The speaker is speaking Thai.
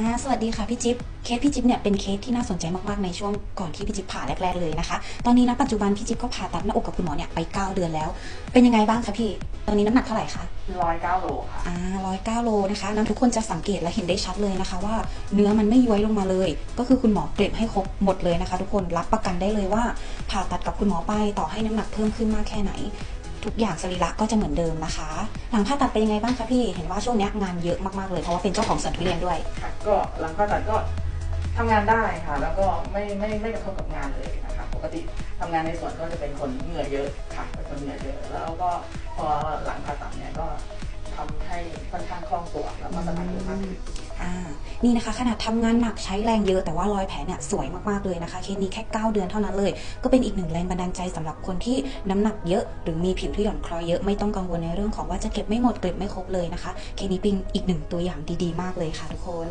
อ่าสวัสดีค่ะพี่จิ๊บ เคสพี่จิ๊บเนี่ยเป็นเคสที่น่าสนใจมากๆในช่วงก่อนที่พี่จิ๊บผ่าแรก ๆเลยนะคะ ตอนนี้นะปัจจุบันพี่จิ๊บก็ผ่าตัดหน้าอกกับคุณหมอเนี่ยไป9เดือนแล้ว เป็นยังไงบ้างคะพี่ ตอนนี้น้ำหนักเท่าไหร่คะร้อยเก้าโลค่ะอ่าร้อยเก้าโลนะคะนั้นทุกคนจะสังเกตและเห็นได้ชัดเลยนะคะ ว่าเนื้อมันไม่ย้วยลงมาเลย ก็คือคุณหมอเก็บให้ครบหมดเลยนะคะ ทุกคนรับประกันได้เลยว่าผ่าตัดกับคุณหมอไปต่อให้น้ำหนักเพิ่มขึ้นมากแค่ไหน ทุกอย่างสรีระก็จะเหมือนเดิมนะคะ หลังผ่าตัดเป็นยังไงบ้างคะพี่ เห็นว่าช่วงเนี้ยงานเยอะมากๆเลยเพราะว่าเป็นเจ้าของสวนทุเรียนด้วย ค่ะก็หลังผ่าตัดก็ทำงานได้ค่ะ แล้วก็ไม่ไม่ไม่กระทบกับงานเลยนะคะ ปกติทำงานในสวนก็จะเป็นคนเหงื่อเยอะค่ะเป็นคนเหงื่อเยอะ แล้วก็พอหลังผ่าตัดเนี่ยก็ทำให้ค่อนข้างคล่องตัวแล้วก็สบายตัวมากขึ้น อ่านี่นะคะขนาดทำงานหนักใช้แรงเยอะแต่ว่ารอยแผลเนี่ยสวยมากๆเลยนะคะเคสนี้แค่ 9 เดือนเท่านั้นเลย ก็เป็นอีกหนึ่งแรงบันดาลใจสำหรับคนที่น้ำหนักเยอะ หรือมีผิวที่หย่อนคล้อยเยอะไม่ต้องกังวลในเรื่องของว่าจะเก็บไม่หมดเก็บไม่ครบเลยนะคะเคสนี้เป็นอีกหนึ่งตัวอย่างดีๆ มากเลยค่ะทุกคน